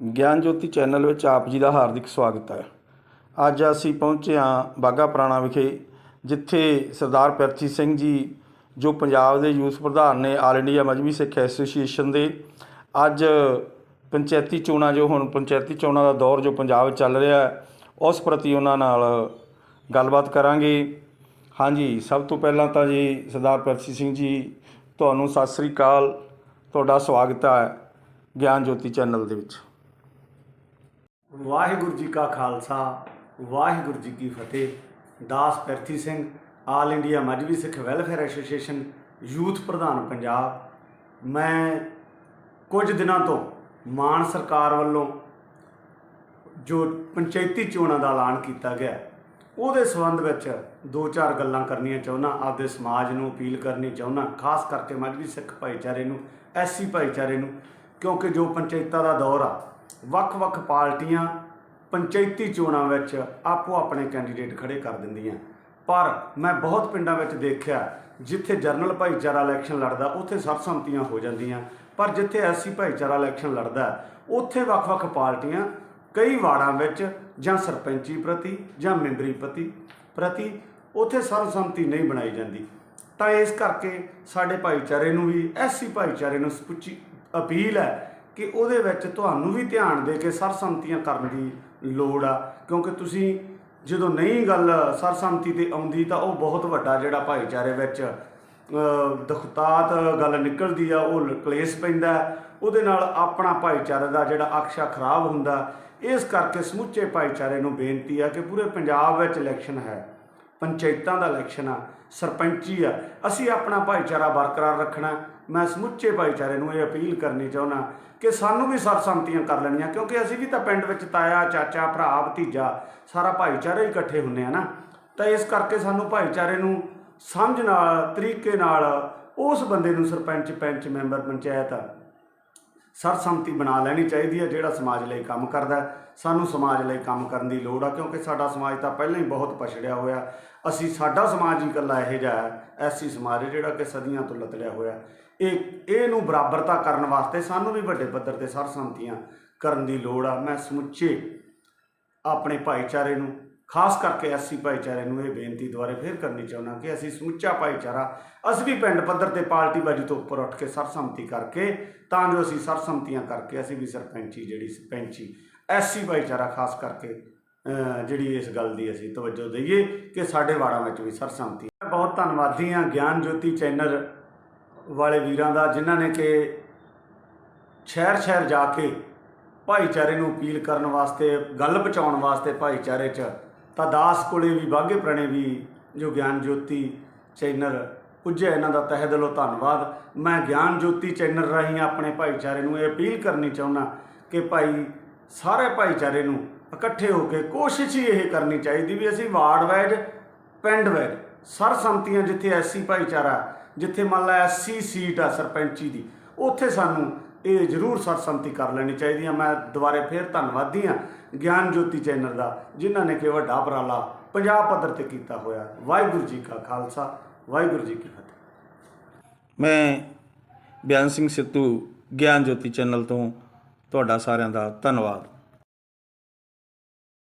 ਗਿਆਨ ਜੋਤੀ ਚੈਨਲ ਵਿੱਚ ਆਪ ਜੀ ਦਾ ਹਾਰਦਿਕ ਸਵਾਗਤ ਹੈ। ਅੱਜ ਅਸੀਂ ਪਹੁੰਚੇ ਹਾਂ ਬਾਗਾ ਪੁਰਾਣਾ ਵਿਖੇ, ਜਿੱਥੇ ਸਰਦਾਰ ਪਿਰਥੀ ਸਿੰਘ ਜੀ, ਜੋ ਪੰਜਾਬ ਦੇ ਯੂਥ ਪ੍ਰਧਾਨ ਨੇ, All India Mazhabi Sikh Association ਦੇ, ਅੱਜ ਪੰਚਾਇਤੀ ਚੋਣਾਂ ਜੋ ਹੁਣ ਪੰਚਾਇਤੀ ਚੋਣਾਂ ਦਾ ਦੌਰ ਜੋ ਪੰਜਾਬ ਵਿੱਚ ਚੱਲ ਰਿਹਾ ਹੈ, ਉਸ ਪ੍ਰਤੀ ਉਹਨਾਂ ਨਾਲ ਗੱਲਬਾਤ ਕਰਾਂਗੇ। ਹਾਂਜੀ, ਸਭ ਤੋਂ ਪਹਿਲਾਂ ਤਾਂ ਜੀ ਸਰਦਾਰ ਪਿਰਥੀ ਸਿੰਘ ਜੀ, ਤੁਹਾਨੂੰ ਸਤਿ ਸ੍ਰੀ ਅਕਾਲ। ਤੁਹਾਡਾ ਸਵਾਗਤ ਹੈ ਗਿਆਨ ਜੋਤੀ ਚੈਨਲ ਦੇ ਵਿੱਚ। ਵਾਹਿਗੁਰੂ ਜੀ ਕਾ ਖਾਲਸਾ, ਵਾਹਿਗੁਰੂ ਜੀ ਕੀ ਫਤਿਹ। ਦਾਸ Pirthi Singh, All India Mazhabi Sikh Welfare Association, youth ਪ੍ਰਧਾਨ ਪੰਜਾਬ। ਮੈਂ ਕੁਝ ਦਿਨਾਂ ਤੋਂ ਮਾਨ ਸਰਕਾਰ ਵੱਲੋਂ ਜੋ ਪੰਚਾਇਤੀ ਚੋਣਾਂ ਦਾ ਐਲਾਨ ਕੀਤਾ ਗਿਆ, ਉਹਦੇ ਸੰਬੰਧ ਵਿੱਚ ਦੋ ਚਾਰ ਗੱਲਾਂ ਕਰਨੀਆਂ ਚਾਹੁੰਦਾ, ਆਪਦੇ ਸਮਾਜ ਨੂੰ ਅਪੀਲ ਕਰਨੀ ਚਾਹੁੰਦਾ, ਖਾਸ ਕਰਕੇ ਮਜਬੀ ਸਿੱਖ ਭਾਈਚਾਰੇ ਨੂੰ ਐਸਸੀ ਭਾਈਚਾਰੇ ਨੂੰ, ਕਿਉਂਕਿ ਜੋ ਪੰਚਾਇਤਾਂ ਦਾ ਦੌਰ ਆ ਵੱਖ-ਵੱਖ ਪਾਰਟੀਆਂ ਪੰਚਾਇਤੀ ਚੋਣਾਂ ਵਿੱਚ ਆਪੋ ਆਪਣੇ ਕੈਂਡੀਡੇਟ ਖੜੇ ਕਰ ਦਿੰਦੀਆਂ। ਪਰ ਮੈਂ ਬਹੁਤ ਪਿੰਡਾਂ ਵਿੱਚ ਦੇਖਿਆ, ਜਿੱਥੇ ਜਰਨਲ ਭਾਈਚਾਰਾ ਇਲੈਕਸ਼ਨ ਲੜਦਾ, ਉੱਥੇ ਸਰਬਸੰਮਤੀਆਂ ਹੋ ਜਾਂਦੀਆਂ। ਪਰ ਜਿੱਥੇ ਐਸਸੀ ਭਾਈਚਾਰਾ ਇਲੈਕਸ਼ਨ ਲੜਦਾ, ਉੱਥੇ ਵੱਖ-ਵੱਖ ਪਾਰਟੀਆਂ ਕਈ ਵਾਰਡਾਂ ਵਿੱਚ ਜਾਂ ਸਰਪੰਚੀ ਪ੍ਰਤੀ ਜਾਂ ਮੈਂਬਰੀ ਪ੍ਰਤੀ ਪ੍ਰਤੀ ਉੱਥੇ ਸਰਬਸੰਮਤੀ ਨਹੀਂ ਬਣਾਈ ਜਾਂਦੀ। ਤਾਂ ਇਸ ਕਰਕੇ ਸਾਡੇ ਭਾਈਚਾਰੇ ਨੂੰ ਵੀ ਐਸੀ ਭਾਈਚਾਰੇ ਨੂੰ ਸਪੁੱਚੀ ਅਪੀਲ ਹੈ ਕਿ ਉਹਦੇ ਵਿੱਚ ਤੁਹਾਨੂੰ ਵੀ ਧਿਆਨ ਦੇ ਕੇ ਸਰਬਸੰਮਤੀਆਂ ਕਰਨ ਦੀ ਲੋੜ ਆ ਕਿਉਂਕਿ ਤੁਸੀਂ ਜਦੋਂ ਨਹੀਂ ਗੱਲ ਸਰਸੰਮਤੀ ਤੇ ਆਉਂਦੀ ਤਾਂ ਉਹ ਬਹੁਤ ਵੱਡਾ ਜਿਹੜਾ ਭਾਈਚਾਰੇ ਵਿੱਚ ਅ, ਦੁਖਤਾਤ ਗੱਲ ਨਿਕਲਦੀ ਆ ਉਹ ਕਲੇਸ਼ ਪੈਂਦਾ ਉਹਦੇ ਨਾਲ ਆਪਣਾ ਭਾਈਚਾਰੇ ਦਾ ਜਿਹੜਾ ਅਕਸ਼ਾ ਖਰਾਬ ਹੁੰਦਾ ਇਸ ਕਰਕੇ ਸਮੁੱਚੇ ਭਾਈਚਾਰੇ ਨੂੰ ਬੇਨਤੀ ਆ ਕਿ ਪੂਰੇ ਪੰਜਾਬ ਵਿੱਚ ਇਲੈਕਸ਼ਨ ਹੈ। ਪੰਚਾਇਤਾਂ ਦਾ ਇਲੈਕਸ਼ਨ ਆ, ਸਰਪੰਚੀ ਆ, ਅਸੀਂ ਆਪਣਾ ਭਾਈਚਾਰਾ ਬਰਕਰਾਰ ਰੱਖਣਾ। ਮੈਂ ਸਮੁੱਚੇ ਭਾਈਚਾਰੇ ਨੂੰ ਇਹ ਅਪੀਲ ਕਰਨੀ ਚਾਹੁੰਦਾ ਕਿ ਸਾਨੂੰ ਵੀ ਸਰਸੰਮਤੀਆਂ ਕਰ ਲੈਣੀਆਂ, ਕਿਉਂਕਿ ਅਸੀਂ ਵੀ ਤਾਂ ਪਿੰਡ ਵਿੱਚ ਤਾਇਆ, ਚਾਚਾ, ਭਰਾ, ਭਤੀਜਾ ਸਾਰਾ ਭਾਈਚਾਰਾ ਹੀ ਇਕੱਠੇ ਹੁੰਨੇ ਆ ਨਾ। ਤਾਂ ਇਸ ਕਰਕੇ ਸਾਨੂੰ ਭਾਈਚਾਰੇ ਨੂੰ ਸਮਝ ਨਾਲ, ਤਰੀਕੇ ਨਾਲ ਉਸ ਬੰਦੇ ਨੂੰ ਸਰਪੰਚ, ਪੰਚ ਮੈਂਬਰ, ਪੰਚਾਇਤ ਸਰਸੰਮਤੀ ਬਣਾ ਲੈਣੀ ਚਾਹੀਦੀ ਹੈ, ਜਿਹੜਾ ਸਮਾਜ ਲਈ ਕੰਮ ਕਰਦਾ ਸਾਨੂੰ ਸਮਾਜ ਲਈ ਕੰਮ ਕਰਨ ਦੀ ਲੋੜ ਆ, ਕਿਉਂਕਿ ਸਾਡਾ ਸਮਾਜ ਤਾਂ ਪਹਿਲਾਂ ਹੀ ਬਹੁਤ ਪਛੜਿਆ ਹੋਇਆ। ਅਸੀਂ, ਸਾਡਾ ਸਮਾਜ ਹੀ ਇਕੱਲਾ ਇਹੋ ਜਿਹਾ ਹੈ, ਐਸੀ ਸਮਾਜ ਹੈ ਜਿਹੜਾ ਕਿ ਸਦੀਆਂ ਤੋਂ ਲਤੜਿਆ ਹੋਇਆ ਇਹ ਇਹ ਨੂੰ ਬਰਾਬਰਤਾ ਕਰਨ ਵਾਸਤੇ ਸਾਨੂੰ ਵੀ ਵੱਡੇ ਪੱਧਰ ਤੇ ਸਰਸੰਮਤੀਆਂ ਕਰਨ ਦੀ ਲੋੜ ਆ। ਮੈਂ ਸਮੁੱਚੇ ਆਪਣੇ ਭਾਈਚਾਰੇ ਨੂੰ ਖਾਸ ਕਰਕੇ ਐਸਸੀ ਭਾਈਚਾਰੇ ਨੂੰ ਇਹ ਬੇਨਤੀ ਦੁਆਰੇ ਫੇਰ ਕਰਨੀ ਚਾਹੁੰਦਾ ਕਿ ਅਸੀਂ ਸਮੁੱਚਾ ਭਾਈਚਾਰਾ, ਅਸੀਂ ਵੀ ਪਿੰਡ ਪੱਧਰ ਤੇ ਪਾਰਟੀ ਬਾਜੀ ਤੋਂ ਉੱਪਰ ਉੱਠ ਕੇ ਸਰਸੰਮਤੀ ਕਰਕੇ, ਤਾਂ ਜੋ ਅਸੀਂ ਸਰਸੰਮਤੀਆਂ ਕਰਕੇ ਅਸੀਂ ਵੀ ਸਰਪੰਚੀ ਜਿਹੜੀ ਸਰਪੰਚੀ ਐਸਸੀ ਭਾਈਚਾਰਾ ਖਾਸ ਕਰਕੇ ਜਿਹੜੀ ਇਸ ਗੱਲ ਦੀ ਅਸੀਂ ਤਵੱਜੋ ਦਈਏ ਕਿ ਸਾਡੇ ਵਾੜਾਂ ਵਿੱਚ ਵੀ ਸਰਸੰਮਤੀ। ਮੈਂ ਬਹੁਤ ਧੰਨਵਾਦੀ ਹਾਂ ਗਿਆਨ ਜੋਤੀ ਚੈਨਲ ਵਾਲੇ ਵੀਰਾਂ ਦਾ, ਜਿਨ੍ਹਾਂ ਨੇ ਕਿ ਸ਼ਹਿਰ ਸ਼ਹਿਰ ਜਾ ਕੇ ਭਾਈਚਾਰੇ ਨੂੰ ਅਪੀਲ ਕਰਨ ਵਾਸਤੇ, ਗੱਲ ਪਹੁੰਚਾਉਣ ਵਾਸਤੇ ਭਾਈਚਾਰੇ 'ਚ ਤਾਂ ਦਾਸ ਕੋਲੇ ਵੀ ਬਾਗੇ ਪ੍ਰਣੇ ਵੀ ਜੋ ਗਿਆਨ ਜੋਤੀ ਚੈਨਲ ਪੁੱਜਿਆ ਇਹਨਾਂ ਦਾ ਤਹਿ ਦਿਲੋਂ ਧੰਨਵਾਦ। ਮੈਂ ਗਿਆਨ ਜੋਤੀ ਚੈਨਲ ਰਾਹੀਂ ਆਪਣੇ ਭਾਈਚਾਰੇ ਨੂੰ ਇਹ ਅਪੀਲ ਕਰਨੀ ਚਾਹੁੰਦਾ ਕਿ ਭਾਈ ਸਾਰੇ ਭਾਈਚਾਰੇ ਨੂੰ ਇਕੱਠੇ ਹੋ ਕੇ ਕੋਸ਼ਿਸ਼ ਹੀ ਇਹ ਕਰਨੀ ਚਾਹੀਦੀ ਵੀ ਅਸੀਂ ਵਾਰਡ ਵਾਈਜ਼ ਪਿੰਡ ਵਾਈਜ਼ ਸਰਸੰਮਤੀਆਂ ਜਿੱਥੇ ਐਸੀ ਭਾਈਚਾਰਾ, ਜਿੱਥੇ ਮੰਨ ਲਾ ਐਸੀ ਸੀਟ ਆ ਸਰਪੰਚੀ ਦੀ, ਉੱਥੇ ਸਾਨੂੰ ਇਹ ਜ਼ਰੂਰ ਸਰਸੰਮਤੀ ਕਰ ਲੈਣੀ ਚਾਹੀਦੀ ਆ। ਮੈਂ ਦੁਬਾਰੇ ਫੇਰ ਧੰਨਵਾਦੀ ਆ ਗਿਆਨ ਜੋਤੀ ਚੈਨਲ ਦਾ, ਜਿਨ੍ਹਾਂ ਨੇ ਕਿ ਵੱਡਾ ਉਪਰਾਲਾ ਪੰਜਾਬ ਪੱਧਰ ਤੇ ਕੀਤਾ ਹੋਇਆ। ਵਾਹਿਗੁਰੂ ਜੀ ਕਾ ਖਾਲਸਾ, ਵਾਹਿਗੁਰੂ ਜੀ ਕੀ ਫਤਿਹ। ਮੈਂ ਬਿਆਨ ਸਿੰਘ ਸਿੱਧੂ, ਗਿਆਨ ਜੋਤੀ ਚੈਨਲ ਤੋਂ ਤੁਹਾਡਾ ਸਾਰਿਆਂ ਦਾ ਧੰਨਵਾਦ।